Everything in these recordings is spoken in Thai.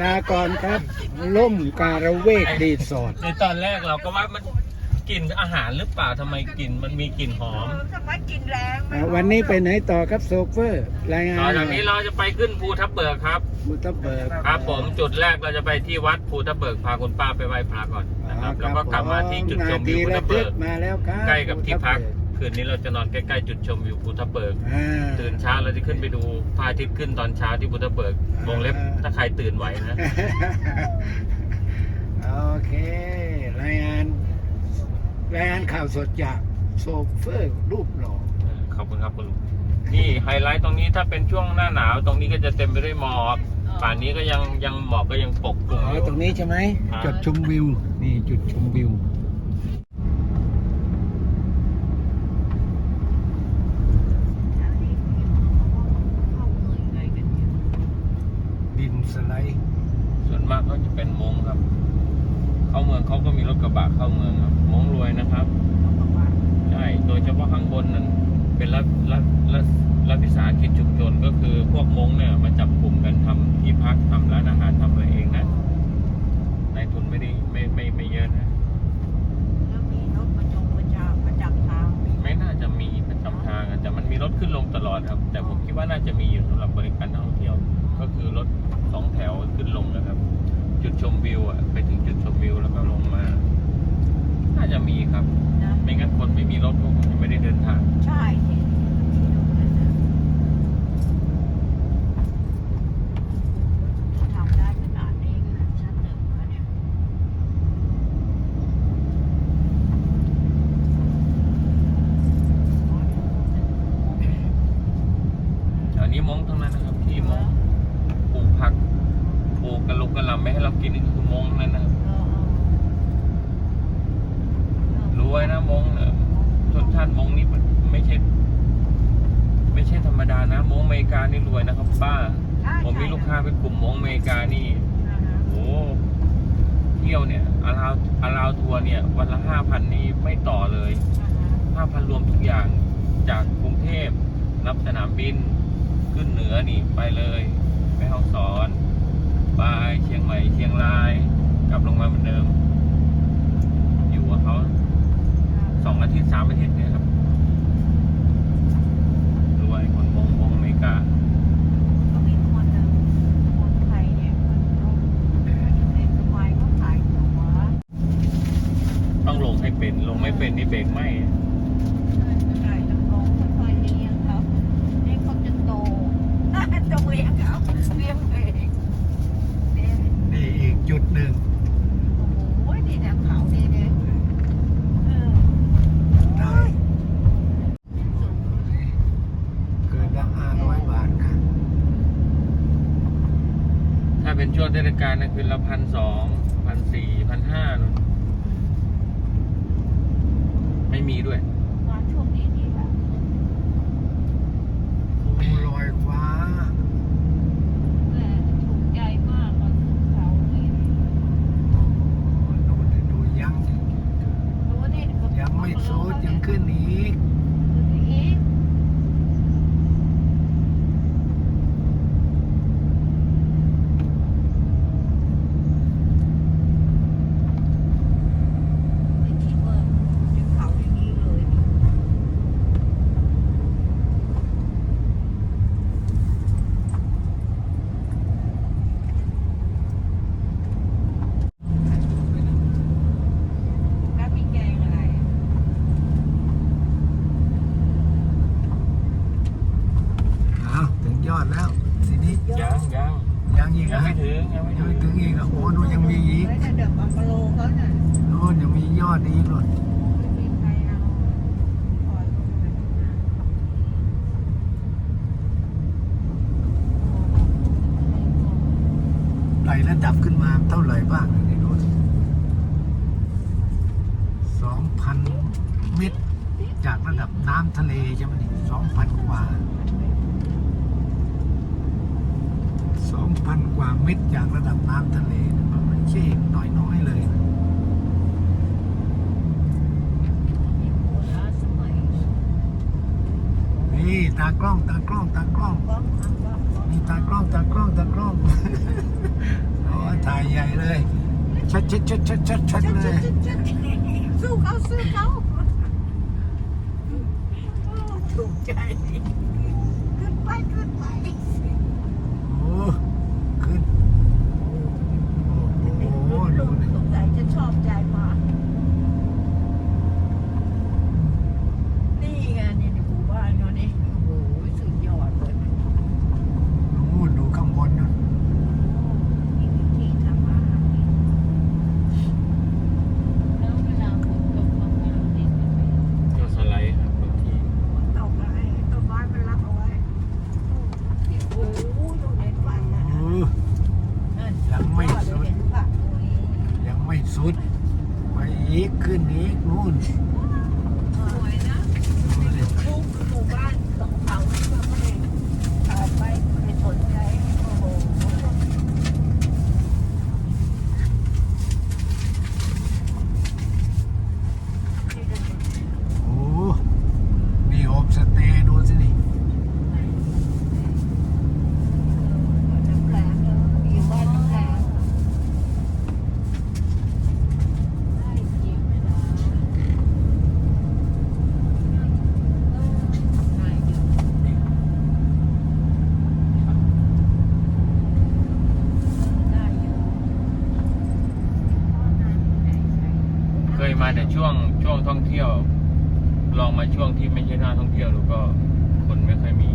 ลาก่อนครับ ล่มการะเวกรีสอร์ทในตอนแรกเราก็ว่ามันกลิ่นอาหารหรือเปล่าทำไมกลิ่นมันมีกลิ่นหอมทำไมกินแรงอะวันนี้ไปไหนต่อครับโซเฟอร์ รายงานตอนจากนี้เราจะไปขึ้นภูทับเบิกครับ มุตเบิร์กครับ ผมจุดแรกเราจะไปที่วัดภูทับเบิกพาคุณป้าไปไหว้พระก่อนนะครับแล้วก็กลับมาที่จุดชมวิวภูทับเบิก มาแล้วครับ ใกล้กับที่พัก คืนนี้เราจะนอนใกล้ๆจุดชมวิวภูทับเบิก อ่า ตื่นเช้าเราจะขึ้นไปดูพระอาทิตย์ขึ้นตอนเช้าที่ภูทับเบิกวงเล็บถ้าใครตื่นไหวนะ โอเค รายงาน รายงานข่าวสดจากโซเฟอร์รูปหล่อขอบคุณครับคุณลุงนี่ไฮไลท์ตรงนี้ถ้าเป็นช่วงหน้าหนาวตรงนี้ก็จะเต็มไปด้วยหมอกป่านนี้ก็ยังยังหมอกก็ยังปกคลุมอ๋ออยู่ ตรงนี้ใช่ไหมครับจุดชมวิว นี่จุดชมวิว ดินสไลด์ ส่วนมากก็จะเป็นมงครับ เข้าเมืองเขาก็มีรถกระบะเข้าเมืองครับมงรวยนะครับใช่โดยเฉพาะข้างบนนั้นเป็นรัฐรัฐรัฐรัฐวิสาหกิจชุมชนก็คือพวกมงเนี่ยมาจับกลุ่มกันทำที่พักทำร้านอาหารทำอะไรเองนะนายทุนไม่ได้ไม่ไม่ไม่เยอะนะ แล้วมีรถประจงประจาประจำทางมี ไม่น่าจะมีประจำทางอะแต่มันมีรถขึ้นลงตลอดครับ แต่ผมคิดว่าน่าจะมีอยู่สำหรับบริการนักท่องเที่ยว ก็คือรถสองแถวขึ้นลงนะครับ จุดชมวิวอะไปถึงจุดชมวิวแล้วก็ลงมา น่าจะมีครับ นะ ไม่งั้นคนไม่มีรถก็คงจะไม่ได้เดินทาง ใช่ที่ที่ตรงนั้นน่ะทำได้ขนาดนี้ก็ชั้นหนึ่งแล้วเนี่ย อันนี้มงทั้งนั้นนะครับ ที่มงปลูกผักปลูกกระลุกกระหลำไม่ให้เรากินนี่คือมงทั้งนั้นนะครับ เออเออ รวยนะมงเนี่ยชนชาติมงนี่มันไม่ใช่ ไม่ใช่ธรรมดานะมงอเมริกานี่รวยนะครับป้าใช่ผมมีลูกค้าเป็นกลุ่มมงอเมริกานี่อ่าฮะโอ้เที่ยวเนี่ยอาราวอาราวทัวร์เนี่ย วันละห้าพันนี่ไม่ต่อเลยอ่าฮะห้าพันรวมทุกอย่างจากกรุงเทพรับสนามบินขึ้นเหนือนี่ไปเลยไปห้องสอนไปเชียงใหม่เชียงรายกลับลงมาเหมือนเดิม อยู่กับเขา สองอาทิตย์สามอาทิตย์เนี่ยครับรวยคนมงมงอเมริกาก็มีคนหนึ่งคนไทยเนี่ยมันลงในสมัยก็ขายตั๋วต้องลงให้เป็นลงไม่เป็นนี่เบรกไม่ ขายน้ำลงค่อยๆเลี้ยงเขาให้เขาจะโตต้องเลี้ยงเขาเลี้ยงเองเนี่ย นี่อีกจุดหนึ่ง โอ้โหนี่แนวเขาดีเนี่ยเออ ได้ เกินละห้าร้อยบาทค่ะ ถ้าเป็นช่วงเทศกาลนะคือละพันสองพันสี่พันห้า ไม่มีด้วย ช่วงนี้ดีแบบ ภูลอยฟ้า แหมถูกใจมากมาขึ้นเขานี่ ดูดิดูยัง ดูนี่ก็ ยังไม่สุดยังขึ้นอีก ขึ้นอีก ไม่คิดว่าจะเขาอย่างนี้เลย แล้วมีแกงอะไร อ้าวถึงยอดแล้ว ทีนี้ ยังยังยังอีกยันะงไม่ถึงยังไม่ยังถึไม่งถึงอีกอะโอ้นู่นยังมีอีกเฮ้ยถ้าเดินบัฟฟาโลเขาน่ะนู่นยังมียอดอีกเลยไม่มีใครเอาปล่อยลงไปข้างหน้าไต่ระดับขึ้นมาเท่าไหร่บ้างนี่ดูสองพันเมตร จากระดับน้ำทะเลใช่ไหมนี่สองพันกว่า 2,000 กว่าเมตรจากระดับน้ำทะเลมันไม่ช่น้อย ๆ เลย นี่ตากล้องตากล้องตากล้องนี่ตากล้องตากล้องตากล้องโอ้ถ่ายใหญ่เลย ชัดชัดชัดชัดชัดชัดเลยสู้เขาสู้เขาถูกใจขึ้นไปขึ้นไป ขึ้น โอ้โหดูดิสงสัยจะชอบใจมา ที่ยว ลองมาช่วงที่ไม่ใช่หน้าท่องเที่ยวดูก็คนไม่ค่อยมี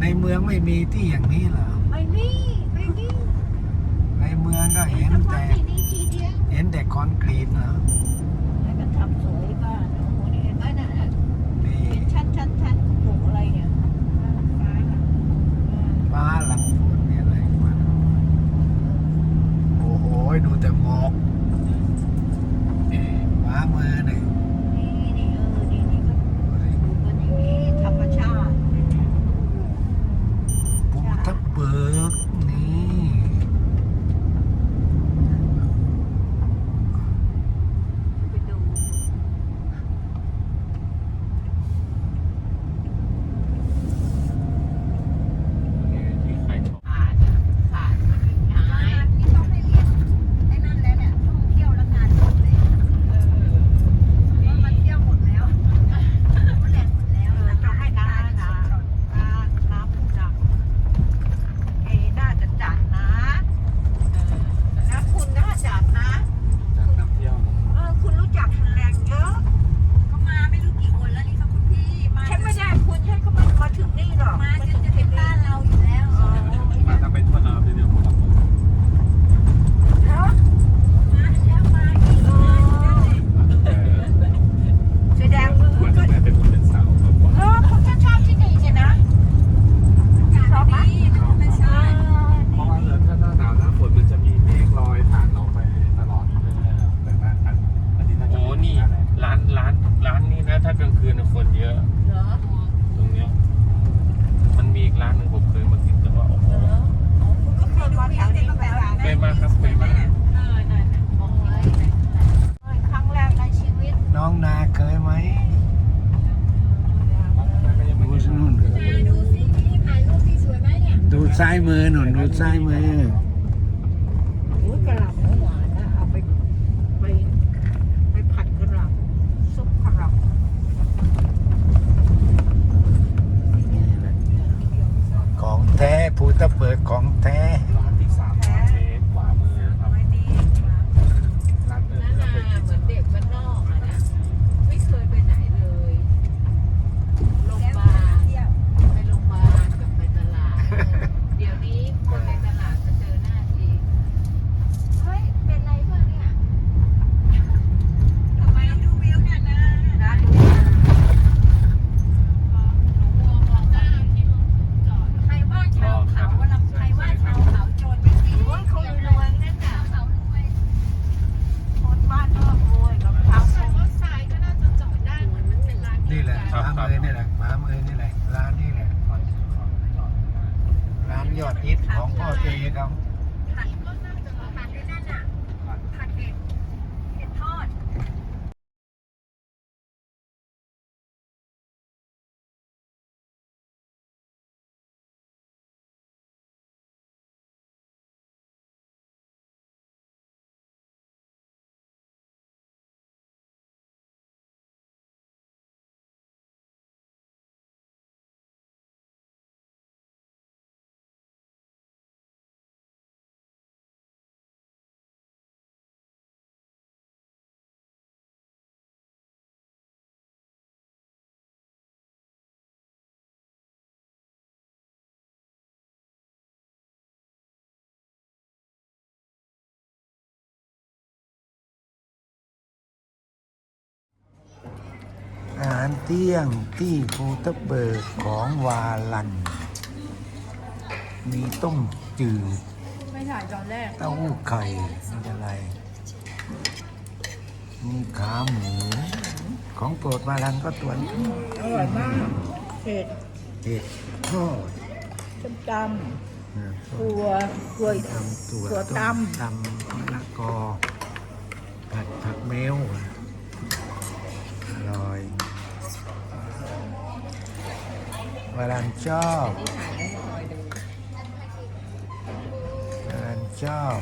ในเมืองไม่มีที่อย่างนี้เหรอ ไม่มีไม่มีในเมืองก็เห็นแต่นี่ทีเด็นแต่คอนกรีตเหรอแล้วก็ทำสวยบ้านโอ้โหนี่เห็นไหมน่ะนี่เป็นชั้นๆๆถูกอะไรเนี่ยฟ้าฟ้หลังนี้อะไรมาโอ้โหดูแต่หมอกนี่ฟ้ามือเกลางคืนคนเยอะ เหรอตรงเนี้ยมันมีอีกร้านหนึ่งผมเคยมากินแต่ว่าโอ้โหเหรออ๋อก็เคยมาแถวนี้ก็แบบนั้ไปมาครับไปมาครั้งแรกในชีวิตน้องนาเคยไหมดูสนู่นถ่ายรูปสิสวยไหมเนี่ยดูซ้ายมือหนุนดูซ้ายมือ โอ้ยกระหล่ำิตของพ่อเจครับานเตี้ยงที่ภูตะเบิกของวาลัน มีต้มจืดไม่ถ่ายตอนแรก เต้าไข่มีอะไร มีขาหมู ของโปรดวาลันก็ตัวนี้อร่อยมากเผ็ดเห็ดทอดส้มตำถั่วถั่วทำถั่วถั่วตตำมะละกอผัดผักเมลอร่อย วารันชอบวารันชอบ